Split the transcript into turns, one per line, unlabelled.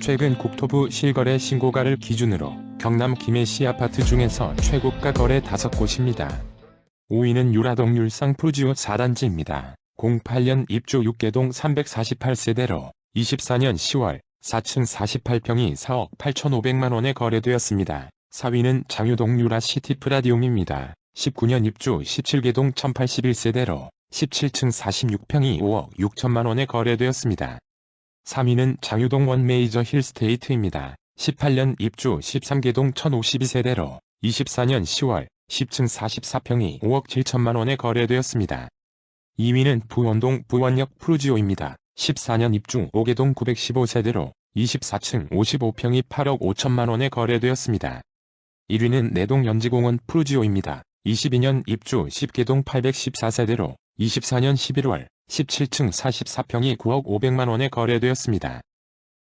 최근 국토부 실거래 신고가를 기준으로 경남 김해시 아파트 중에서 최고가 거래 5곳입니다. 5위는 유라동 율상 푸르지오 4단지입니다. 08년 입주 6개동 348세대로 24년 10월 4층 48평이 4억 8,500만원에 거래되었습니다. 4위는 장유동 유라 시티 프라디움입니다. 19년 입주 17개동 1081세대로 17층 46평이 5억 6천만원에 거래되었습니다. 3위는 장유동 원 메이저 힐스테이트입니다. 18년 입주 13개동 1052세대로 24년 10월 10층 44평이 5억 7천만 원에 거래되었습니다. 2위는 부원동 부원역 푸르지오입니다. 14년 입주 5개동 915세대로 24층 55평이 8억 5천만 원에 거래되었습니다. 1위는 내동 연지공원 푸르지오입니다. 22년 입주 10개동 814세대로 24년 11월 17층 44평이 9억 500만원에 거래되었습니다.